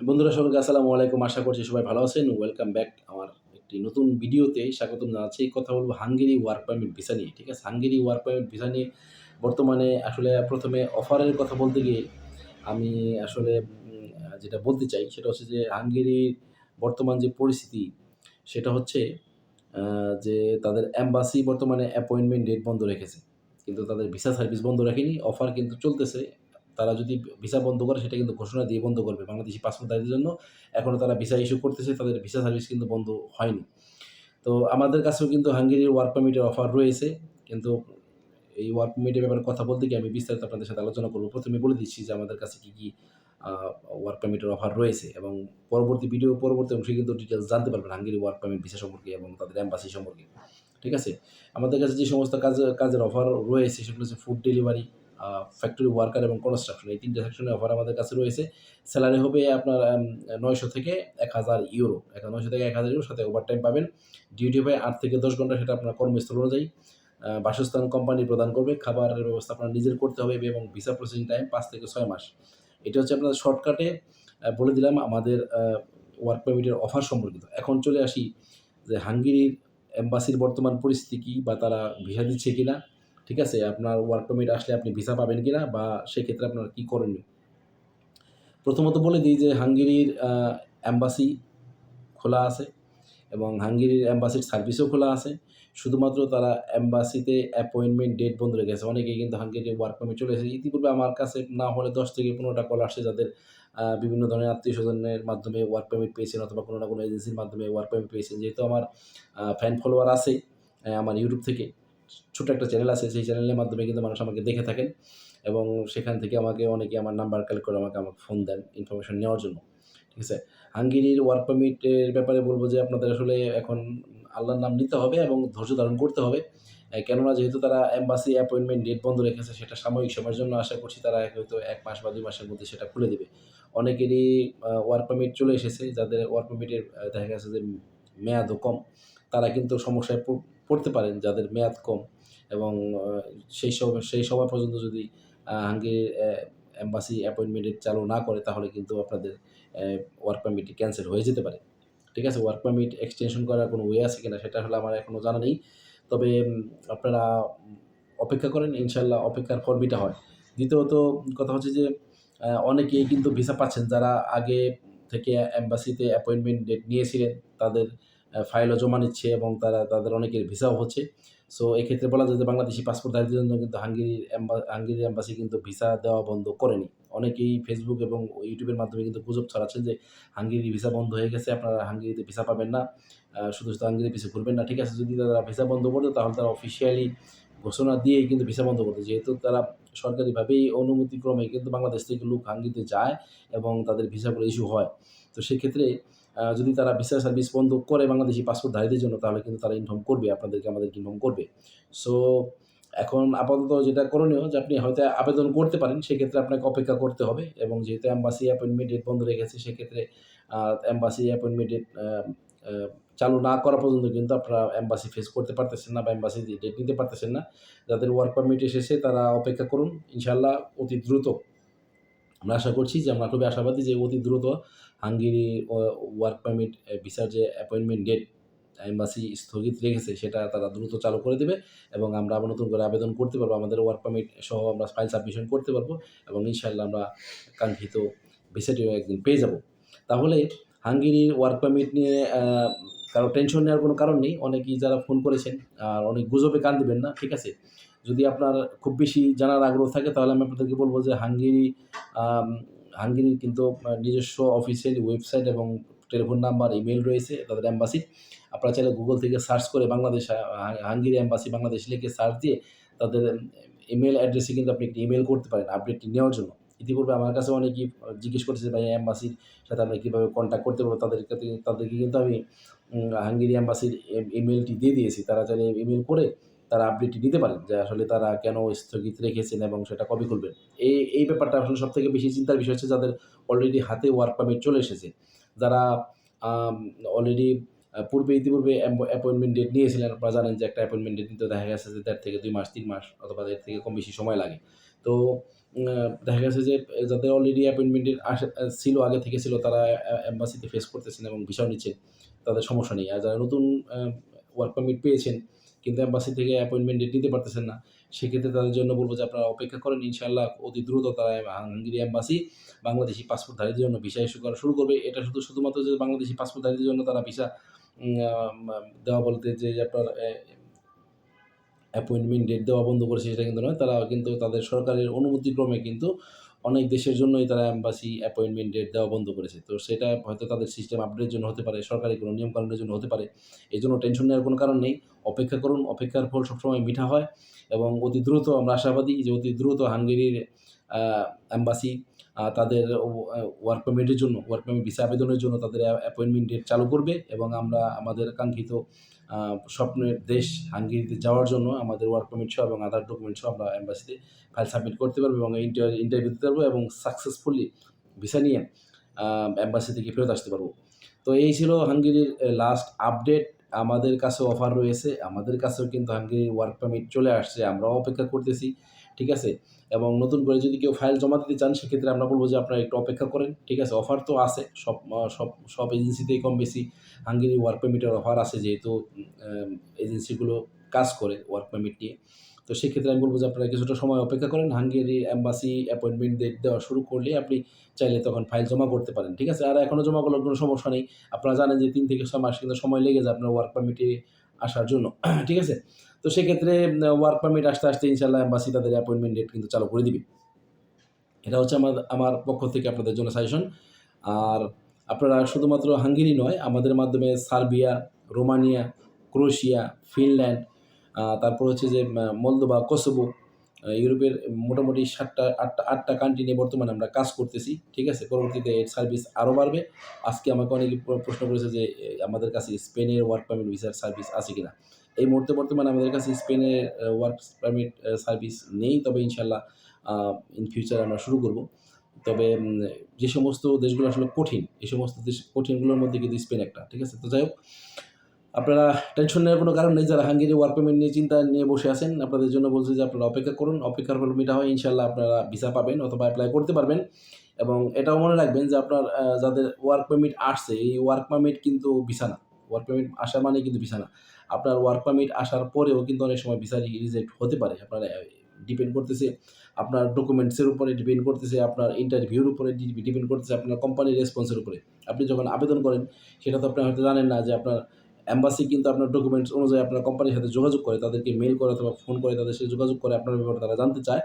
বন্ধুরা সবাইকে আসসালামু আলাইকুম। আশা করছি সবাই ভালো আছেন। ওয়েলকাম ব্যাক আমার একটি নতুন ভিডিওতে স্বাগতম জানাচ্ছি। কথা বলব হাঙ্গেরি ওয়ার্ক পারমিট ভিসা নিয়ে, ঠিক আছে? হাঙ্গেরি ওয়ার্ক পারমিট ভিসা নিয়ে বর্তমানে আসলে প্রথমে অফারের কথা বলতে গিয়ে আমি আসলে যেটা বলতে চাই সেটা হচ্ছে যে হাঙ্গেরির বর্তমান যে পরিস্থিতি সেটা হচ্ছে যে তাদের অ্যাম্বাসি বর্তমানে অ্যাপয়েন্টমেন্ট ডেট বন্ধ রেখেছে। কিন্তু তাদের ভিসা সার্ভিস বন্ধ রাখেনি। অফার কিন্তু চলতেছে। তারা যদি ভিসা বন্ধ করে, সেটা কিন্তু ঘোষণা দিয়ে বন্ধ করবে বাংলাদেশি পাসপোর্টধারীদের জন্য। এখনও তারা ভিসা ইস্যু করতেছে, তাদের ভিসা সার্ভিস কিন্তু বন্ধ হয়নি। তো আমাদের কাছেও কিন্তু হাঙ্গেরির ওয়ার্ক পারমিটের অফার রয়েছে, কিন্তু এই ওয়ার্ক পারমিটের ব্যাপারে কথা বলতে গিয়ে আমি বিস্তারিত আপনাদের সাথে আলোচনা করব। প্রথমে বলে দিচ্ছি যে আমাদের কাছে কী কী ওয়ার্ক পারমিটের অফার রয়েছে এবং পরবর্তী ভিডিও পরবর্তী অংশে কিন্তু ডিটেলস জানতে পারবেন হাঙ্গেরি ওয়ার্ক পারমিট ভিসা সম্পর্কে এবং তাদের অ্যাম্বাসি সম্পর্কে। ঠিক আছে? আমাদের কাছে যে সমস্ত কাজ, কাজের অফার রয়েছে সেগুলো হচ্ছে ফুড ডেলিভারি ফ্যাক্টরি ওয়ার্কার এবং কনস্ট্রাকশন এই তিনটে সেকশনে অফার আমাদের কাছে রয়েছে। স্যালারি হবে আপনার নয়শো থেকে এক হাজার ইউরো নয়শো থেকে এক হাজার ইউরো সাথে ওভারটাইম পাবেন। ডিউটি হবে আট থেকে দশ ঘণ্টা, সেটা আপনার কর্মস্থল অনুযায়ী। বাসস্থান কোম্পানি প্রদান করবে। খাবারের ব্যবস্থা আপনার নিজের করতে হবে এবং ভিসা প্রসেসিং টাইম পাঁচ থেকে ছয় মাস। এটা হচ্ছে আপনার শর্টকাটে বলে দিলাম আমাদের ওয়ার্ক পারমিটের অফার সম্পর্কিত। এখন চলে আসি যে হাঙ্গেরির এম্বাসির বর্তমান পরিস্থিতি বা তারা ভিসা দিচ্ছে কি না ঠিক আছে? আপনার ওয়ার্ক পারমিট আসলে আপনি ভিসা পাবেন কি না বা সেক্ষেত্রে আপনার কী করণীয় প্রথমত বলে দিই যে হাঙ্গেরির অ্যাম্বাসি খোলা আছে এবং হাঙ্গেরির অ্যাম্বাসির সার্ভিসও খোলা আছে। শুধুমাত্র তারা অ্যাম্বাসিতে অ্যাপয়েন্টমেন্ট ডেট বন্ধ রেখেছে অনেকেই কিন্তু হাঙ্গেরির ওয়ার্ক পারমিট চলে এসেছে। ইতিপূর্বে আমার কাছে না হলে দশ থেকে পনেরোটা কল আসছে যাদের বিভিন্ন ধরনের আত্মীয় স্বজনের মাধ্যমে ওয়ার্ক পারমিট পেয়েছেন অথবা কোনো না কোনো এজেন্সির মাধ্যমে ওয়ার্ক পারমিট পেয়েছেন। যেহেতু আমার ফ্যান ফলোয়ার আছে আমার ইউটিউব থেকে। ছোটো একটা চ্যানেল আছে, সেই চ্যানেলের মাধ্যমে কিন্তু মানুষ আমাকে দেখে থাকেন এবং সেখান থেকে আমাকে অনেকে আমার নাম্বার কালেক্ট করে আমাকে আমাকে ফোন দেন ইনফরমেশন নেওয়ার জন্য, ঠিক আছে? হাঙ্গেরির ওয়ার্ক পারমিটের ব্যাপারে বলব যে আপনাদের আসলে এখন আল্লাহর নাম নিতে হবে এবং ধৈর্য ধারণ করতে হবে। কেননা যেহেতু তারা অ্যাম্বাসি অ্যাপয়েন্টমেন্ট ডেট বন্ধ রেখেছে, সেটা সাময়িক সময়ের জন্য আশা করছি তারা হয়তো এক মাস বা দুই মাসের মধ্যে সেটা খুলে দেবে। অনেকেরই ওয়ার্ক পারমিট চলে এসেছে, যাদের ওয়ার্ক পারমিটের দেখা গেছে যে মেয়াদও কম, তারা কিন্তু সমস্যায় পড়তে পারেন যাদের মেয়াদ কম এবং সেই সময় সেই সময় পর্যন্ত যদি হাঙ্গেরির এম্বাসি অ্যাপয়েন্টমেন্ট চালু না করে তাহলে কিন্তু আপনাদের ওয়ার্ক পারমিটটি ক্যান্সেল হয়ে যেতে পারে। ঠিক আছে? ওয়ার্ক পারমিট এক্সটেনশন করার কোনো ওয়ে আছে কিনা সেটা হলে আমার এখনও জানা নেই। তবে আপনারা অপেক্ষা করেন ইনশাল্লাহ অপেক্ষার ফর্মিটা হয়। দ্বিতীয়ত কথা হচ্ছে যে অনেকেই কিন্তু ভিসা পাচ্ছেন। যারা আগে থেকে অ্যাম্বাসিতে অ্যাপয়েন্টমেন্ট ডেট নিয়েছিলেন, তাদের ফাইলও জমা নিচ্ছে এবং তারা, তাদের অনেকের ভিসাও হচ্ছে। সো এক্ষেত্রে বলা যায় যে বাংলাদেশি পাসপোর্টধারীদের জন্য কিন্তু হাঙ্গেরির হাঙ্গেরির অ্যাম্বাসি কিন্তু ভিসা দেওয়া বন্ধ করেনি। অনেকেই ফেসবুক এবং ইউটিউবের মাধ্যমে কিন্তু গুজব ছড়াচ্ছেন যে হাঙ্গেরির ভিসা বন্ধ হয়ে গেছে, আপনারা হাঙ্গেরিতে ভিসা পাবেন না। শুধু শুধু হাঙ্গেরি পিছিয়ে ঘুরবেন না, ঠিক আছে? যদি তারা ভিসা বন্ধ করতো তাহলে তারা অফিসিয়ালি ঘোষণা দিয়েই কিন্তু ভিসা বন্ধ করতো। যেহেতু তারা সরকারিভাবেই অনুমতিক্রমে কিন্তু বাংলাদেশ থেকে লোক হাঙ্গিতে যায় এবং তাদের ভিসাগুলো ইস্যু হয়। তো সেক্ষেত্রে যদি তারা ভিসা সার্ভিস বন্ধ করে বাংলাদেশি পাসপোর্টধারীদের জন্য, তাহলে কিন্তু তারা ইনফর্ম করবে, আপনাদেরকে আমাদেরকে ইনফর্ম করবে। সো এখন আপাতত যেটা করণীয় যে আপনি হয়তো আবেদন করতে পারেন, সেক্ষেত্রে আপনাকে অপেক্ষা করতে হবে এবং যেহেতু অ্যাম্বাসি অ্যাপয়েন্টমেন্ট ডেট বন্ধ রেখেছে সেক্ষেত্রে অ্যাম্বাসি অ্যাপয়েন্টমেন্ট ডেট চালু না করা পর্যন্ত কিন্তু আপনারা অ্যাম্বাসি ফেস করতে পারতেছেন না বা অ্যাম্বাসি ডেট নিতে পারতেছেন না। যাদের ওয়ার্ক পারমিট এসেছে, তারা অপেক্ষা করুন ইনশাল্লাহ অতি দ্রুত। আমরা আশা করছি যে আমরা খুবই আশাবাদী যে অতি দ্রুত হাঙ্গেরি ওয়ার্ক পারমিট ভিসার যে অ্যাপয়েন্টমেন্ট ডেট এম্বাসি স্থগিত রেখেছে, সেটা তারা দ্রুত চালু করে দেবে এবং আমরা আবার নতুন করে আবেদন করতে পারব। আমাদের ওয়ার্ক পারমিট সহ আমরা ফাইল সাবমিশন করতে পারব এবং ইনশাল্লাহ আমরা কাঙ্ক্ষিত ভিসাটিও একদিন পেয়ে যাব। তাহলে হাঙ্গেরির ওয়ার্ক পারমিট নিয়ে কারও টেনশন নেওয়ার কোনো কারণ নেই। অনেকেই যারা ফোন করেছেন, আর অনেক গুজবে কান দিবেন না, ঠিক আছে? যদি আপনার খুব বেশি জানার আগ্রহ থাকে, তাহলে আমি আপনাদেরকে বলব যে হাঙ্গেরি হাঙ্গেরির কিন্তু নিজস্ব অফিসিয়াল ওয়েবসাইট এবং টেলিফোন নাম্বার ইমেল রয়েছে তাদের অ্যাম্বাসি আপনারা চাইলে গুগল থেকে সার্চ করে বাংলাদেশ হাঙ্গেরি অ্যাম্বাসি বাংলাদেশ লিখে সার্চ দিয়ে তাদের ইমেল অ্যাড্রেসে কিন্তু আপনি একটি ইমেল করতে পারেন আপডেটটি নেওয়ার জন্য। ইতিপূর্বে আমার কাছে অনেকেই জিজ্ঞেস করেছে, ভাই অ্যাম্বাসির সাথে আমরা কীভাবে কন্ট্যাক্ট করতে পারব? তাদের তাদেরকে কিন্তু আমি হাঙ্গেরি অ্যাম্বাসির ইমেলটি দিয়ে দিয়েছি। তারা চাইলে ইমেল করে তারা আপডেটটি নিতে পারেন যে আসলে তারা কেন স্থগিত রেখেছেন এবং সেটা কবে খুলবেন। এই এই ব্যাপারটা আসলে সব থেকে বেশি চিন্তার বিষয় হচ্ছে যাদের অলরেডি হাতে ওয়ার্ক পারমিট চলে এসেছে। যারা অলরেডি পূর্বে ইতিপূর্বে অ্যাপয়েন্টমেন্ট ডেট নিয়েছিলেন, আপনারা জানেন যে একটা অ্যাপয়েন্টমেন্ট ডেট নিতে দেখা গেছে যে দেড় থেকে দুই মাস, তিন মাস অথবা এর থেকে কম বেশি সময় লাগে। তো দেখা গেছে যে যাদের অলরেডি অ্যাপয়েন্টমেন্টের আসা ছিল, আগে থেকে ছিল, তারা এম্বাসিতে ফেস করতেছেন এবং ভিসাও নিচ্ছেন, তাদের সমস্যা নেই। আর যারা নতুন ওয়ার্ক পারমিট পেয়েছেন কিন্তু অ্যাম্বাসি থেকে অ্যাপয়েন্টমেন্ট ডেট নিতে পারতেছেন না। সেক্ষেত্রে তাদের জন্য বলব যে আপনারা অপেক্ষা করেন ইনশাল্লাহ অতি দ্রুত তারা হাঙ্গেরি এম্বাসি বাংলাদেশি পাসপোর্টধারীদের জন্য ভিসা ইস্যু করা শুরু করবে। এটা শুধু শুধুমাত্র যে বাংলাদেশি পাসপোর্টধারীদের জন্য তারা ভিসা দেওয়া বলতে যে আপনার অ্যাপয়েন্টমেন্ট ডেট দেওয়া বন্ধ করেছে সেটা কিন্তু নয়। তারা কিন্তু তাদের সরকারের অনুমতিক্রমে কিন্তু অনেক দেশের জন্যই তারা অ্যাম্বাসি অ্যাপয়েন্টমেন্ট ডেট দেওয়া বন্ধ করেছে। তো সেটা হয়তো তাদের সিস্টেম আপডেটের জন্য হতে পারে, সরকারি কোনো নিয়মকানুনের জন্য হতে পারে। এই জন্য টেনশন নেওয়ার কোনো কারণ নেই। অপেক্ষা করুন, অপেক্ষার ফল সবসময় মিঠা হয় এবং অতি দ্রুত, আমরা আশাবাদী যে অতি দ্রুত হাঙ্গেরির অ্যাম্বাসি তাদের ওয়ার্ক পারমিটের জন্য ওয়ার্ক পারমিট ভিসা আবেদনের জন্য তাদের অ্যাপয়েন্টমেন্ট ডেট চালু করবে এবং আমরা আমাদের কাঙ্ক্ষিত স্বপ্নের দেশ হাঙ্গেরিতে যাওয়ার জন্য আমাদের ওয়ার্ক পারমিট সহ এবং আধার ডকুমেন্ট সহ আমরা অ্যাম্বাসিতে ফাইল সাবমিট করতে পারব এবং ইন্টারভিউ দিতে পারব এবং সাকসেসফুলি ভিসা নিয়ে অ্যাম্বাসি থেকে ফেরত আসতে পারব। তো এই ছিল হাঙ্গেরির লাস্ট আপডেট আমাদের কাছে অফার রয়েছে, আমাদের কাছেও কিন্তু হাঙ্গেরির ওয়ার্ক পারমিট চলে আসছে, আমরাও অপেক্ষা করতেছি, ঠিক আছে? এবং নতুন করে যদি কেউ ফাইল জমা দিতে চান, সেক্ষেত্রে আমরা বলব যে আপনারা একটু অপেক্ষা করেন, ঠিক আছে? অফার তো আছে, সব সব সব এজেন্সিতেই কম বেশি হাঙ্গেরি ওয়ার্ক পারমিটের অফার আছে, যেহেতু এজেন্সিগুলো কাজ করে ওয়ার্ক পারমিট নিয়ে। তো সেক্ষেত্রে আমি বলব যে আপনারা কিছুটা সময় অপেক্ষা করেন, হাঙ্গেরি অ্যাম্বাসি অ্যাপয়েন্টমেন্ট ডেট দেওয়া শুরু করলে আপনি চাইলে তখন ফাইল জমা করতে পারেন, ঠিক আছে? আর এখনও জমা করলে কোনো সমস্যা নেই, আপনারা জানেন যে তিন থেকে ছয় মাস কিন্তু সময় লেগে যায় আপনার ওয়ার্ক পারমিটে আসার জন্য, ঠিক আছে? তো সেক্ষেত্রে ওয়ার্ক পারমিট আসতে আসতে ইনশাল্লাহ অ্যাম্বাসি তাদের অ্যাপয়েন্টমেন্ট ডেট কিন্তু চালু করে দিবে। এটা হচ্ছে আমার আমার পক্ষ থেকে আপনাদের জন্য সাজেশন আর আপনারা শুধুমাত্র হাঙ্গেরি নয়, আমাদের মাধ্যমে সার্বিয়া, রোমানিয়া, ক্রোয়েশিয়া, ফিনল্যান্ড তারপর হচ্ছে যে মলদোবা কোসোভো ইউরোপের মোটামুটি সাতটা, আটটা আটটা কান্ট্রি নিয়ে বর্তমানে আমরা কাজ করতেছি, ঠিক আছে? পরবর্তীতে এর সার্ভিস আরও বাড়বে। আজকে আমাকে অনেকে প্রশ্ন করেছে যে আমাদের কাছে স্পেনের ওয়ার্ক পারমিট ভিসার সার্ভিস আছে কিনা? এই মুহূর্তে বর্তমানে আমাদের কাছে স্পেনের ওয়ার্ক পারমিট সার্ভিস নেই। তবে ইনশাল্লাহ ইন ফিউচার আমরা শুরু করব। তবে যে সমস্ত দেশগুলো আসলে কঠিন, এই সমস্ত দেশ, কঠিনগুলোর মধ্যে কিন্তু স্পেন একটা, ঠিক আছে? তো যাই হোক আপনারা টেনশন নেওয়ার কোনো কারণ নেই, যারা হাঙ্গেরি ওয়ার্ক পেমেন্ট নিয়ে চিন্তা নিয়ে বসে আছেন, আপনাদের জন্য বলছি যে আপনারা অপেক্ষা করুন, অপেক্ষার ফল মিটা হয় ইনশাল্লাহ আপনারা ভিসা পাবেন অথবা অ্যাপ্লাই করতে পারবেন। এবং এটাও মনে রাখবেন যে আপনার যাদের ওয়ার্ক পারমিট আসছে, এই ওয়ার্ক পারমিট কিন্তু ভিসা না। ওয়ার্ক পারমিট আসা মানে কিন্তু ভিসা না। আপনার ওয়ার্ক পারমিট আসার পরেও কিন্তু অনেক সময় ভিসা রিজেক্ট হতে পারে। আপনার ডিপেন্ড করতেছে, আপনার ডকুমেন্টসের উপরে ডিপেন্ড করতেছে, আপনার ইন্টারভিউর উপরে ডিপেন্ড করতেছে, আপনার কোম্পানির রেসপন্সের উপরে। আপনি যখন আবেদন করেন, সেটা তো আপনি হয়তো জানেন না যে আপনার অ্যাম্বাসি কিন্তু আপনার ডকুমেন্টস অনুযায়ী আপনার কোম্পানির সাথে যোগাযোগ করে, তাদেরকে মেল করে অথবা ফোন করে, তাদের সাথে যোগাযোগ করে আপনার ব্যাপারে তারা জানতে চায়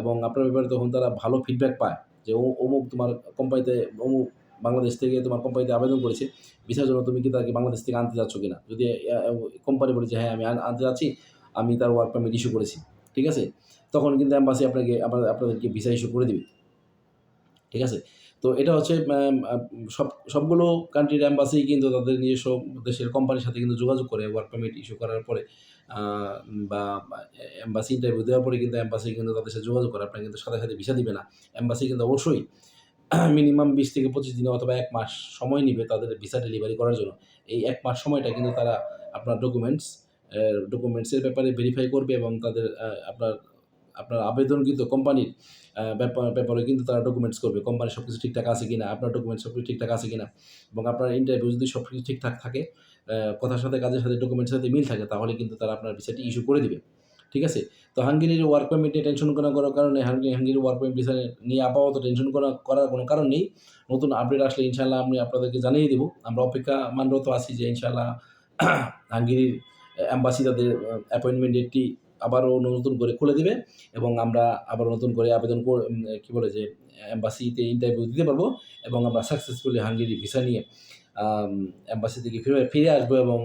এবং আপনার ব্যাপারে তখন তারা ভালো ফিডব্যাক পায় যে ও, অমুক তোমার কোম্পানিতে অমুক বাংলাদেশ থেকে তোমার কোম্পানিতে আবেদন করেছে ভিসার জন্য তুমি কি তাকে বাংলাদেশ থেকে আনতে যাচ্ছ কিনা? যদি কোম্পানি বলে যে হ্যাঁ আমি আনতে যাচ্ছি, আমি তার ওয়ার্ক পারমিট ইস্যু করেছি, ঠিক আছে? তখন কিন্তু অ্যাম্বাসি আপনাকে আপনাদেরকে ভিসা ইস্যু করে দিবে, ঠিক আছে? তো এটা হচ্ছে সব, সবগুলো কান্ট্রির অ্যাম্বাসি কিন্তু তাদের নিজস্ব দেশের কোম্পানির সাথে কিন্তু যোগাযোগ করে ওয়ার্ক পারমিট ইস্যু করার পরে বা অ্যাম্বাসি ইন্টারভিউ দেওয়ার পরে কিন্তু অ্যাম্বাসি কিন্তু তাদের সাথে যোগাযোগ করে। আপনার কিন্তু সাথে সাথে ভিসা দিবে না। অ্যাম্বাসি কিন্তু অবশ্যই মিনিমাম বিশ থেকে পঁচিশ দিনে অথবা এক মাস সময় নিবে তাদের ভিসা ডেলিভারি করার জন্য। এই এক মাস সময়টা কিন্তু তারা আপনার ডকুমেন্টস ডকুমেন্টসের ব্যাপারে ভেরিফাই করবে এবং তাদের আপনার আপনার আবেদনকৃত কোম্পানির ব্যাপার ব্যাপারে কিন্তু তারা ডকুমেন্টস করবে কোম্পানির সব কিছু ঠিকঠাক আছে কিনা, আপনার ডকুমেন্টস সব কিছু ঠিকঠাক আছে কিনা এবং আপনার ইন্টারভিউ যদি সব কিছু ঠিকঠাক থাকে কথার সাথে, কাজের সাথে ডকুমেন্টের সাথে মিল থাকে, তাহলে কিন্তু তারা আপনার ভিসাটি ইস্যু করে দিবে, ঠিক আছে? তো হাঙ্গেরির ওয়ার্ক পারমিট নিয়ে টেনশন করা করার কারণে হাঙ্গেরির ওয়ার্ক পারমিট ভিসা নিয়ে আপাতত টেনশন করা করার কোনো কারণ নেই, নতুন আপডেট আসলে ইনশাল্লাহ আমি আপনাদেরকে জানিয়ে দেবো, আমরা অপেক্ষা মানরত আছি যে ইনশাল্লাহ হাঙ্গেরির অ্যাম্বাসি তাদের অ্যাপয়েন্টমেন্ট ডেটটি আবারও নতুন করে খুলে দেবে এবং আমরা আবার নতুন করে আবেদন কী বলে যে অ্যাম্বাসিতে ইন্টারভিউ দিতে পারব এবং আমরা সাকসেসফুলি হাঙ্গেরি ভিসা নিয়ে অ্যাম্বাসি থেকে ফিরে ফিরে আসব এবং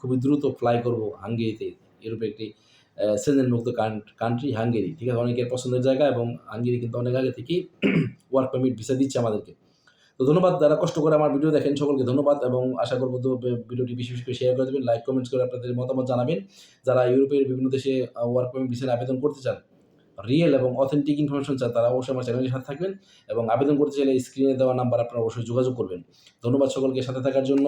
খুবই দ্রুত ফ্লাই করব হাঙ্গেরিতে ইউরোপে একটি সেজেন মুক্ত কান্ট্রি হাঙ্গেরি। ঠিক আছে? অনেকের পছন্দের জায়গা এবং হাঙ্গেরি কিন্তু অনেক আগে থেকেই ওয়ার্ক পারমিট ভিসা দিচ্ছে আমাদেরকে। তো ধন্যবাদ, যারা কষ্ট করে আমার ভিডিও দেখেন সকলকে ধন্যবাদ এবং আশা করব তো ভিডিওটি বেশি বেশি করে শেয়ার করে দেবেন লাইক কমেন্টস করে আপনাদের মতামত জানাবেন। যারা ইউরোপের বিভিন্ন দেশে ওয়ার্ক পারমিট ভিসার আবেদন করতে চান রিয়েল এবং অথেন্টিক ইনফরমেশন চান, তারা অবশ্যই আমার চ্যানেলের সাথে থাকবেন এবং আবেদন করতে চাইলে স্ক্রিনে দেওয়া নাম্বার আপনারা অবশ্যই যোগাযোগ করবেন। ধন্যবাদ সকলকে সাথে থাকার জন্য।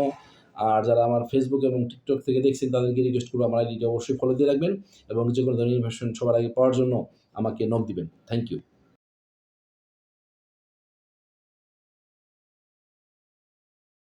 আর যারা আমার ফেসবুক এবং টিকটক থেকে দেখছেন, তাদেরকে রিকোয়েস্ট করব আমার আইডিটা অবশ্যই ফলো দিয়ে রাখবেন এবং যে কোনো ধরনের ইনফরমেশন সবার আগে পাওয়ার জন্য আমাকে নক দিবেন। Thank you